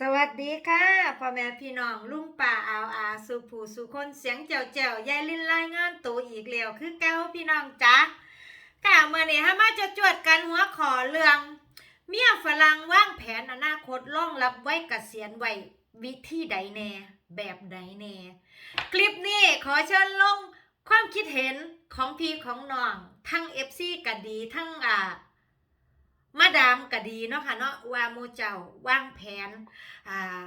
สวัสดีค่ะพ่อแม่พี่น้องลุงป่าอาวอาสุผูสุคนเสียงเจ้าเจ้ายายลินรายงานตัวอีกแล้วคือเก้าพี่น้องจ๊ะค่ะเมื่อนี้ฮะมาจะจวดกันหัวขอเรื่อง เมียฝรั่งว่างแผนอนาคตล่องรับไว้เกษียณไว้วิธีใดแน่แบบใดแน่ คลิปนี้ขอเชิญลงความคิดเห็นของพี่ของน้อง ทั้ง FC ก็ดีทั้งอ่า มาดามก็ดีเนาะค่ะเนาะว่ามูเจ้าวางแผนอ่า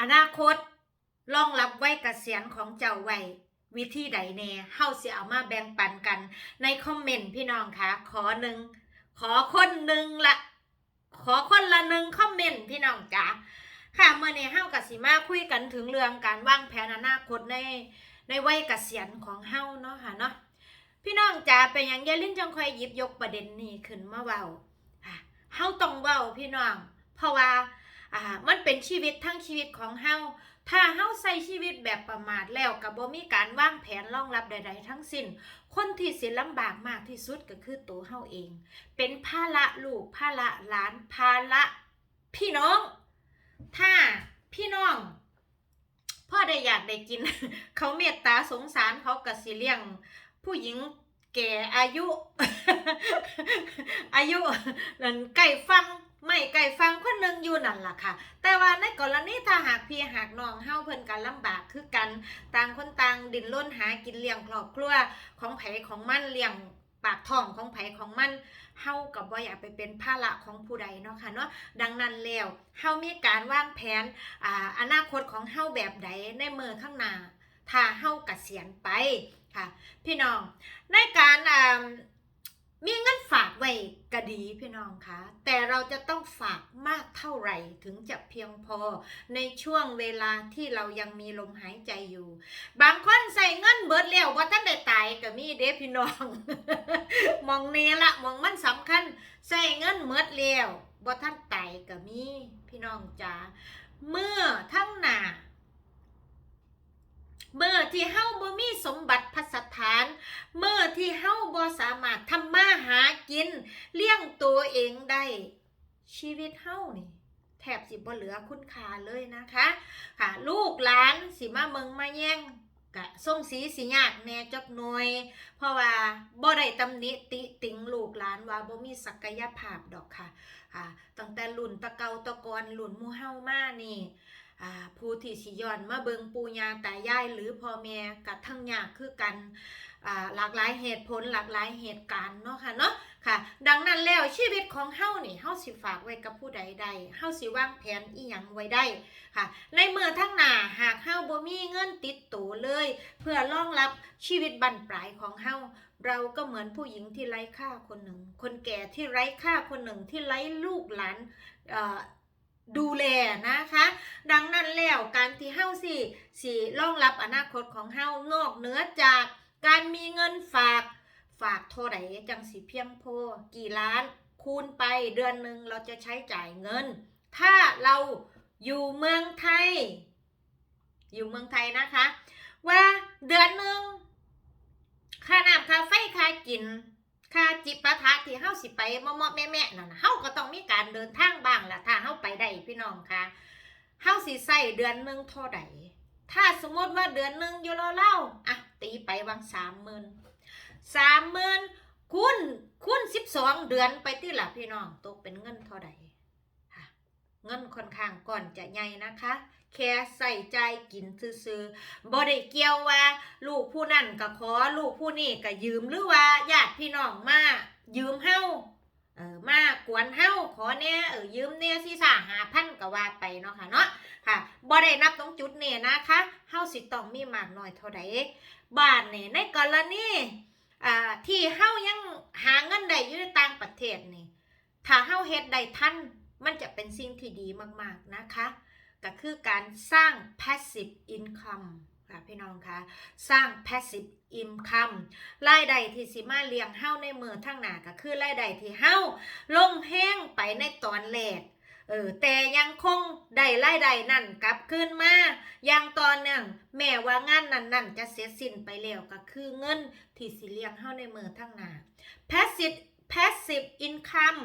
อนาคตรองรับไว้เกษียณของเจ้าไว้วิธีใดแน่เฮาสิเอามาแบ่งปันกัน ในคอมเมนต์พี่น้องคะขอหนึ่งขอคนหนึ่งละขอคนละหนึ่งคอมเมนต์พี่น้องจ๋าค่ะเมื่อนี้เฮากับสิมาคุยกันถึงเรื่องการวางแผนอนาคตในในวัยเกษียณของเฮาเนาะค่ะเนาะพี่น้องจ๋าเป็นอย่างยายลิ้นจังคอยหยิบยกประเด็นนี้ขึ้นมาเว้า เฮาต้องเว้าพี่น้อง เพราะว่าอ่ามันเป็นชีวิตทั้งชีวิตของเฮาถ้าเฮาใส่ชีวิตแบบประมาทแล้วก็บ่มีการวางแผนรองรับใด ๆ ทั้งสิ้น คนที่สิลำบากมากที่สุดก็คือตัวเฮาเอง เป็นภาระลูกภาระหลานภาระพี่น้อง ถ้าพี่น้องพ่อได้อยากได้กิน เขาเมตตาสงสารเขาก็สิเลี้ยง ผู้หญิง แก่อายุ อายุนั่นไก่ฟังไม่ไก่ฟังคนหนึ่งอยู่นั่นล่ะค่ะ แต่ว่าในกรณีถ้าหากพี่หากน้องเฮาเพิ่นกันลำบากคือกัน ต่างคนต่างดิ้นรนหากินเลี้ยงครอบครัวของไผของมันเลี้ยงปากท้องของไผของมันเฮากับว่าอยากไปเป็นภาระของผู้ใดเนาะค่ะเนาะดังนั้นแล้วเฮามีการวางแผนอ่าอนาคตของเฮาแบบใดในมือข้างหน้า ถ้าเฮาเกษียณไปค่ะ พี่น้องในการมีเงินฝากไว้ก็ดีพี่น้องคะแต่เราจะต้องฝากมากเท่าไหร่ถึงจะเพียงพอในช่วงเวลาที่เรายังมีลมหายใจอยู่ บางคนใส่เงินเบิดแล้วว่าท่านได้ตายก็มีเด้พี่น้อง มองเนละมองมันสำคัญ ใส่เงินเบิดแล้วว่าท่านตายก็มีพี่น้องจ๋าเมื่อทั้งหนา เมื่อที่เฮาบ่มีสมบัติพัสถาน เมื่อที่เฮาบ่สามารถทำมาหากิน เลี้ยงตัวเองได้ ชีวิตเฮานี่แทบสิบ่เหลือคุณค่าเลยนะคะ ค่ะ ลูกหลานสิมาเมืองมาแย่งกะส่งสีสิยากแน่จักหน่อย เพราะว่าบ่ได้ตำหนิติติงลูกหลานว่าบ่มีศักยภาพดอกค่ะค่ะตั้งแต่รุ่นตะเกาตะกอนรุ่นมู่เฮามานี่ ผู้ที่สิย้อนมาเบิงปูยาตายายหรือพ่อแม่กับทั้งยากคือกันหลากหลายเหตุผลหลากหลายเหตุการณ์เนาะค่ะเนาะค่ะ ดังนั้นแล้วชีวิตของเฮานี่เฮาสิฝากไว้กับผู้ใดใดเฮาสิวางแผนอีหยังไว้ได้ค่ะ ในเมื่อทั้งหนาหากเฮาบ่มีเงินติดตัวเลย เพื่อรองรับชีวิตบั้นปลายของเฮาเราก็เหมือนผู้หญิงที่ไร้ค่าคนหนึ่ง คนแก่ที่ไร้ค่าคนหนึ่งที่ไร้ลูกหลานดูแลนะคะ ดังนั้นแล้วการที่เฮาสิสิรองรับอนาคตของเฮานอกเหนือจากการมีเงินฝากฝากเท่าไหร่จังสิเพียงพอกี่ล้านคูณไปเดือนหนึ่งเราจะใช้จ่ายเงิน ถ้าเราอยู่เมืองไทย อยู่เมืองไทยนะคะ ว่าเดือนหนึ่งค่าน้ำค่าไฟค่ากินค่าจิปาถะที่เฮาสิไปมอมๆแม่ๆนั่นน่ะเฮาก็ต้องมีการเดินทางบ้างล่ะถ้าเฮาไปได้พี่น้องค่ะ เฮาสิใส่เดือนหนึ่งเท่าใดถ้าสมมติว่าเดือนหนึ่งอยู่เราเล่าอะตีไปวางสามหมื่นสามหมื่นคูณคูณสิบสองเดือนไปที่หละพี่น้องตกเป็นเงินเท่าใดค่เงินค่อนข้างก่อนจะใหญ่นะคะ แค่ใส่ใจกินซื่อๆบ่ได้เกี่ยวว่า ลูกผู้นั่นก็ขอลูกผู้นี่ก็ยืมหรือว่าญาติพี่น้องมายืมเฮา เออมากวนเฮาขอเนี่ยเออยืมเนี่ยสิสาหาพันก็ว่าไปเนาะค่ะเนาะค่ะบ่ได้นับตรงจุดเนี้นะคะเฮาสิต้องมีมากน้อยเท่าใดบ้านนี่ยในกรณีอ่าที่เฮายังหาเงินได้อยู่ในต่างประเทศนี่ถ้าเฮาเฮ็ดได้ทันมันจะเป็นสิ่งที่ดีมากๆนะคะ ก็คือการสร้าง passive income ค่ะพี่น้องคะสร้าง passive income รายได้ที่สิมาเลี้ยงเฮาในมือทั้งหนาก็คือรายได้ที่เฮาลงแห้งไปในตอนแรกเออแต่ยังคงได้รายได้นั่นกลับคืนมาอย่างตอนหนึ่งแม้ว่างานนั้นนั่นจะเสร็จสิ้นไปแล้วก็คือเงินที่สิเลี้ยงเฮาในมือทั้งหนา passive passive income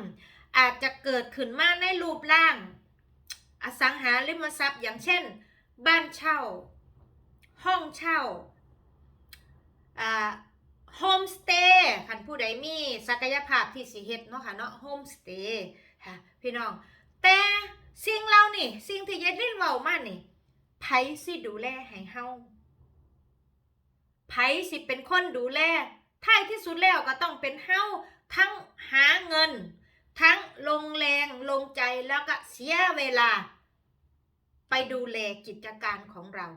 อาจจะเกิดขึ้นมาในรูปร่าง อสังหาริมทรัพย์อย่างเช่น บ้านเช่า ห้องเช่าอ่าโฮมสเตย์คันผู้ใดมีศักยภาพที่สิเฮ็ดเนาะค่ะเนาะโฮมสเตย์ค่ะพี่น้อง แต่สิ่งเรานี่ สิ่งที่เย็ดลิ้นเว้ามานี่ไผสิดูแลให้เฮาไผสิเป็นคนดูแลท้ายที่สุดแล้วก็ต้องเป็นเฮาทั้งหาเงิน ทั้งลงแรงลงใจแล้วก็เสียเวลา ไปดูแลกิจการของเรา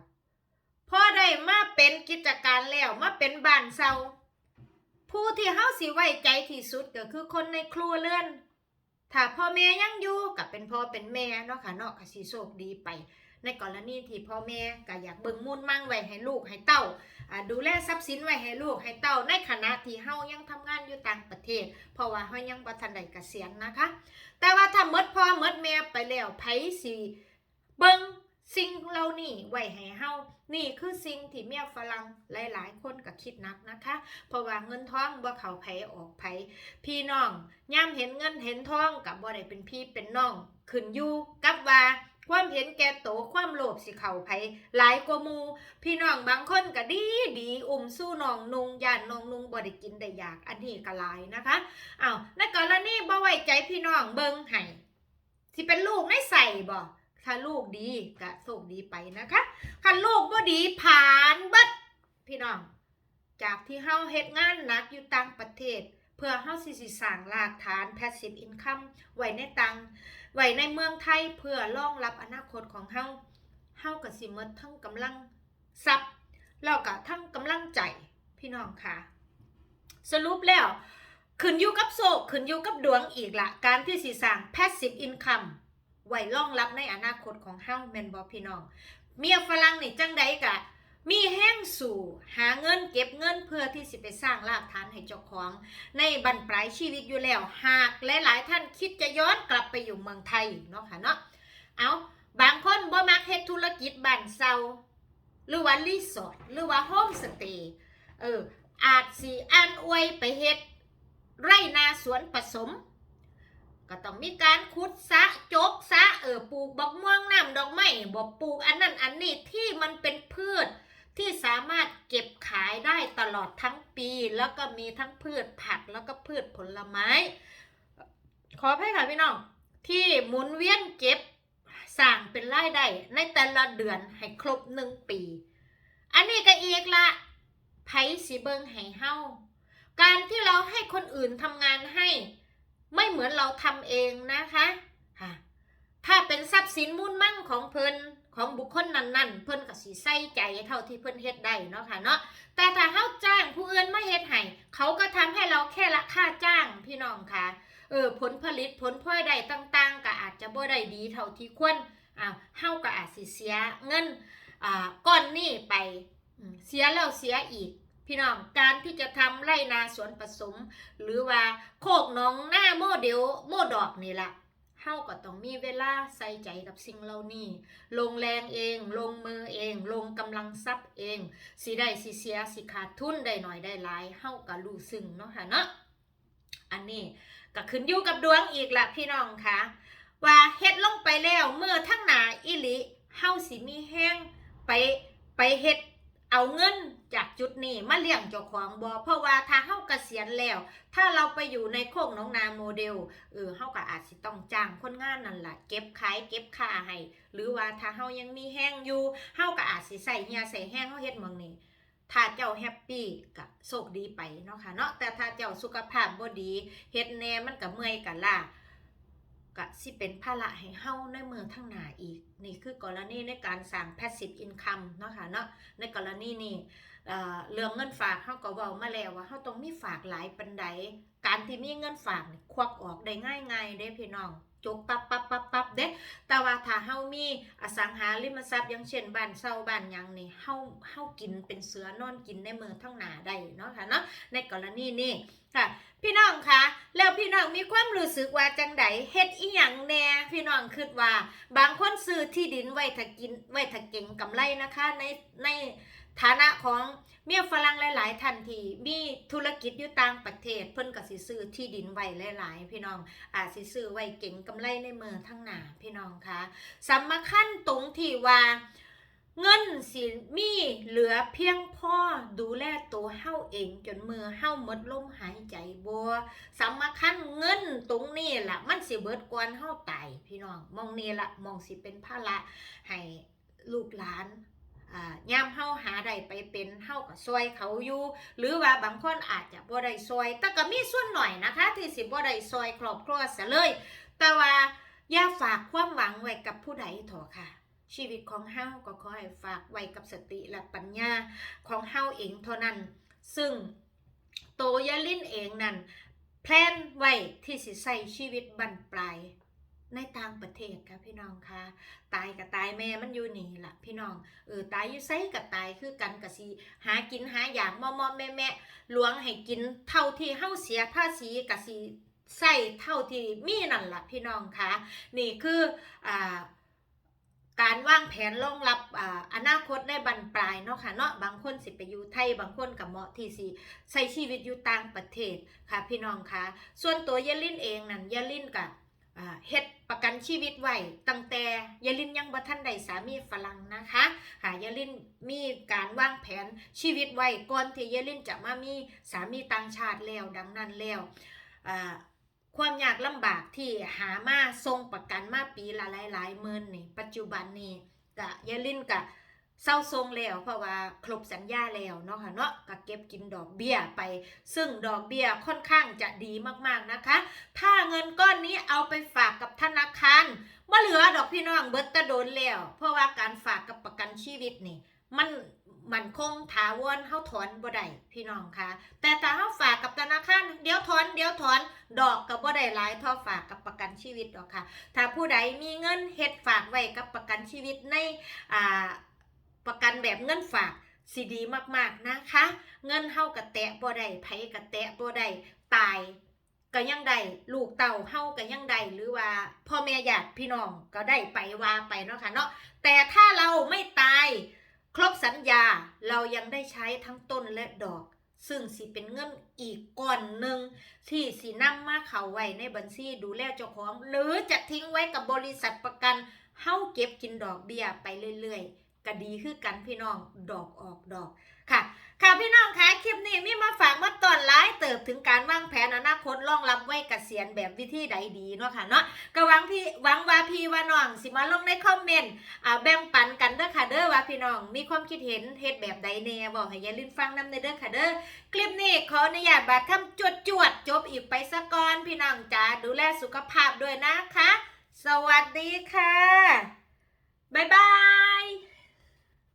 พอได้มาเป็นกิจการแล้วมาเป็นบ้านเซาผู้ที่เฮาสิไว้ใจที่สุดก็คือคนในครัวเรือน ถ้าพ่อแม่ยังอยู่ก็เป็นพ่อเป็นแม่เนาะค่ะเนาะก็สิโชคดีไป ในกรณีที่พ่อแม่ก็อยากเบิ่งมุ่นมั่งไว้ให้ลูกให้เต้าอ่าดูแลทรัพย์สินไว้ให้ลูกให้เต้าในขณะที่เฮายังทำงานอยู่ต่างประเทศ เพราะว่าเฮายังบ่ทันได้เกษียณนะคะ แต่ว่าถ้าหมดพ่อหมดแม่ไปแล้วไผสิเบิ่ง สิ่งเหล่านี้ไว้ให้เฮานี่คือสิ่งที่เมียฝรั่งหลาย ๆ คนก็คิดนักนะคะ เพราะว่าเงินทองบ่เขาไผออกไผพี่น้องย่ามเห็นเงินเห็นทองกับบ่ได้เป็นพี่เป็นน้องขึ้นอยู่กับว่าความเห็นแก่โตวความโลภสิเข้าไผหลายกว่ามู พี่น้องบางคนก็ดีดีอุ้มสู้น้องนุงย่านน้องนุงบ่ได้กินได้อยากอันนี้ก็หลายนะคะอ้าวในกรณีบ่ไว้ใจพี่น้องเบิ่งให้สิเป็นลูกในใส่บ่ ถ้าลูกดีก็โชคดีไปนะคะคันลูกบ่ดีผ่านบิดพี่น้อง จากที่เฮาเฮ็ดงานหนักอยู่ต่างประเทศ เพื่อเฮาสิสิสร้างรากฐาน passive income ไว้ในตังไว้ในเมืองไทยเพื่อรองรับอนาคตของเฮาเฮาก็สิหมดทั้งกำลังทรัพย์แล้วก็ทั้งกำลังใจพี่น้องค่ะ สรุปแล้วขึ้นอยู่กับโศกขึ้นอยู่กับดวงอีกละการที่สิสร้าง passive income ไว้รองรับในอนาคตของเฮาแม่นบ่พี่น้อง เมียฝรั่งนี่จังใดกะ มีแห้งสู่หาเงินเก็บเงินเพื่อที่สิไปสร้างรากฐานให้เจ้าของ ในบรรปลายชีวิตอยู่แล้ว หากหลายๆท่านคิดจะย้อนกลับไปอยู่เมืองไทยเนาะค่ะเนาะเอาบางคนบ่มักเฮ็ดธุรกิจบ้านเซาหรือว่ารีสอร์ทหรือว่าโฮมสเตย์เอออาจสิอ่านอวยไปเฮ็ด ไรนาสวนผสม ก็ต้องมีการขุดสะจกสะเออปลูกบักม่วงน้ำดอกไม้บ่ปลูกอันนั้นอันนี้ที่มันเป็นพืชที่สามารถเก็บขายได้ตลอดทั้งปี แล้วก็มีทั้งพืชผักแล้วก็พืชผลไม้ ขอให้ค่ะพี่น้อง ที่หมุนเวียนเก็บสร้างเป็นรายได้ในแต่ละเดือนให้ครบหนึ่งปี อันนี้ก็อีกละไผสิเบิงให้เฮาการที่เราให้คนอื่นทำงานให้ ไม่เหมือนเราทำเองนะคะค่ะถ้าเป็นทรัพย์สินมุ่นมั่งของเพิ่นของบุคคลนั้นๆ เพิ่นก็สิใส่ใจเท่าที่เพิ่นเฮ็ดได้เนาะค่ะเนาะแต่ถ้าเฮาจ้างผู้อื่นมาเฮ็ดให้เขาก็ทำให้เราแค่ละค่าจ้างพี่น้องค่ะเออผลผลิตผลพลอยได้ต่างๆ ก็อาจจะบ่ได้ดีเท่าที่ควรอ้าวเฮาก็อาจสิเสียเงินอ่าก้อนนี้ไปเสียแล้วเสียอีก พี่น้องการที่จะทำไร่นาสวนผสม หรือว่าโคกน้องหน้าโมเดลโมดอกนี่ละเฮาก็ต้องมีเวลาใส่ใจกับสิ่งเหล่านี้ ลงแรงเอง ลงมือเอง ลงกำลังทรัพย์เอง สิได้สิเสียสิขาดทุนได้หน่อยได้หลายเฮาก็รู้ซึ้งเนาะค่ะเนาะ อันนี้ก็ขึ้นอยู่กับดวงอีกละพี่น้องค่ะ ว่าเฮ็ดลงไปแล้วเมื่อทั้งหนาอิลิเฮาสิมีแห้งไปไปเฮ็ด เอาเงินจากจุดนี้มาเลี้ยงเจ้าของบ่เพราะว่าถ้าเฮาเกษียณแล้ว ถ้าเราไปอยู่ในโคกน้องนาโมเดลเออเฮาก็อาจสิต้องจ้างคนงานนั่นแหละเก็บขายเก็บค่าให้หรือว่าถ้าเฮายังมีแห้งอยู่เฮาก็อาจสิใส่เหียใส่แห้งเฮาเฮ็ดหมองนี้ถ้าเจ้าแฮปปี้ก็โชคดีไปเนาะค่ะเนาะแต่ถ้าเจ้าสุขภาพบ่ดีเฮ็ดแน่มันก็เมื่อยกันล่ะ ก็สิเป็นภาระให้เฮาในเมืองทางหนาอีก นี่คือกรณีในการสร้าง passive income เนาะค่ะเนาะในกรณีนี้เอ่เรื่องเงินฝากเฮาก็เว้ามาแล้วว่าเฮาต้องมีฝากหลายปานใดการที่มีเงินฝากนี่ควักออกได้ง่ายๆเด้พี่น้องจกปับปับปับปับเด้แต่ว่าถ้าเฮามีอสังหาริมทรัพย์อย่างเช่นบ้านเช่าบ้านยังนี่เฮาเฮากินเป็นเสือนอนกินในเมืองทั้งหนาได้เนาะค่ะเนาะในกรณีนี้ค่ะ พี่น้องคะแล้วพี่น้องมีความรู้สึกว่าจังไดเฮ็ดอีหยังแน่พี่น้องคิดว่า บางคนซื้อที่ดินไว้ถกินไว้ถ้าเก่งกำไรนะคะ ในในฐานะของเมียฝรั่งหลาย ๆท่านที่มีธุรกิจอยู่ต่างประเทศ เพิ่นก็สิซื้อที่ดินไว้หลาย ๆ พี่น้องอาจสิซื้อไว้เก่งกำไรในเมืองทั้งหน้าพี่น้องคะสำคัญตรงที่ว่า เงินสิมีเหลือเพียงพอดูแลตัวเฮาเอง จนมือเฮาหมดลมหายใจบ่สำคัญเงินตรงนี้ล่ะ มันสิเบิดก่อนเฮาตายพี่น้องมองนี่ล่ะมองสิเป็นภาระให้ลูกหลานอ่ายามเฮาหาได้ไปเป็นเฮาก็ซอยเขาอยู่ หรือว่าบางคนอาจจะบ่ได้ซอย แต่ก็มีส่วนหน่อยนะคะ ที่สิบ่ได้ซอยครอบครัวซะเลย แต่ว่าอย่าฝากความหวังไว้กับผู้ใดเถอะค่ะ ชีวิตของเฮาก็ขอให้ฝากไว้กับสติและปัญญาของเฮาเองเท่านั้น ซึ่งโตยาลินเองนั่นแพลนไว้ที่สิใส่ชีวิตบั้นปลายในต่างประเทศค่ะพี่น้องค่ะ ตายกับตายแม่มันอยู่นี่ล่ะพี่น้องเออตายอยู่ไสกับตายคือกันกับสิหากินหาอย่างมอมอแม่แม่หลวงให้กินเท่าที่เฮาเสียภาษีกับสิใส่เท่าที่มีนั่นล่ะพี่น้องค่ะนี่คืออ่า การวางแผนรองรับออนาคตในบันปลายเนาะค่ะเนาะบางคนสิไปอยู่ไทยบางคนกับเหมาะที่สิใช้ชีวิตอยู่ต่างประเทศค่ะพี่น้องคะส่วนตัวยาลินเองนั่นยาลินกับเฮ็ดประกันชีวิตไว้ตั้งแต่ยาลินยังบ่ทันได้สามีฝรั่งนะคะค่ะยาลินมีการวางแผนชีวิตไว้ก่อนที่ยาลินจะมามีสามีต่างชาติแล้วดังนั้นแล้วอ่า ความยากลำบากที่หามาทรงประกันมาปีละหลายหลายหมื่นนี่ ปัจจุบันนี่กะยาลินกะเศร้าทรงแล้วเพราะว่าครบสัญญาแล้วเนาะค่ะเนาะก็เก็บกินดอกเบี้ยไป ซึ่งดอกเบี้ยค่อนข้างจะดีมากๆนะคะ ถ้าเงินก้อนนี้เอาไปฝากกับธนาคารบ่เหลือดอกพี่น้องเบิดแตะโดนแล้ว เพราะว่าการฝากกับประกันชีวิตนี่ มัน มันคงถาวรเฮาถอนบ่ได้พี่น้องคะแต่ถ้าเฮาฝากกับธนาคารเดี๋ยวถอนเดี๋ยวถอนดอกก็บ่ได้หลายเท่าฝากกับประกันชีวิตดอกค่ะ ถ้าผู้ใดมีเงินเฮ็ดฝากไว้กับประกันชีวิตในอ่าประกันแบบเงินฝากสิดีมากๆนะคะ เงินเฮากะแตะบ่ได้ไผกะแตะบ่ได้ตายก็ยังได้ลูกเต่าเฮาก็ยังได้หรือว่าพ่อแม่ญาติพี่น้องก็ได้ไปว่าไปเนาะค่ะเนาะแต่ถ้าเราไม่ตาย ครบสัญญาเรายังได้ใช้ทั้งต้นและดอก ซึ่งสิเป็นเงินอีกก้อนหนึ่งที่สีนำมาเข้าไว้ในบัญชีดูแลเจ้าของ หรือจะทิ้งไว้กับบริษัทประกันเฮาเก็บกินดอกเบี้ยไปเรื่อยๆก็ดีคือกันพี่น้องดอกออกดอกค่ะ ค่ะพี่น้องคะคลิปนี้มีมาฝากมาตอนร้ายเติบถึงการวางแผนอนาคตรองรับไว้เกษียณแบบวิธีใดดีเนาะค่ะเนาะก็หวังพี่หวังว่าพี่ว่าน้องสิมาลงในคอมเมนต์อ่าแบ่งปันกันเด้อค่ะเด้อว่าพี่น้องมีความคิดเห็นเฮ็ดแบบใดแน่บอกให้อย่าลืมฟังนำในเด้อค่ะเด้อคลิปนี้ขออนุญาตบาดคำจวดจวดจบอีกไปสะก่อนพี่น้องจ๋าดูแลสุขภาพด้วยนะคะ สวัสดีค่ะบ๊ายบาย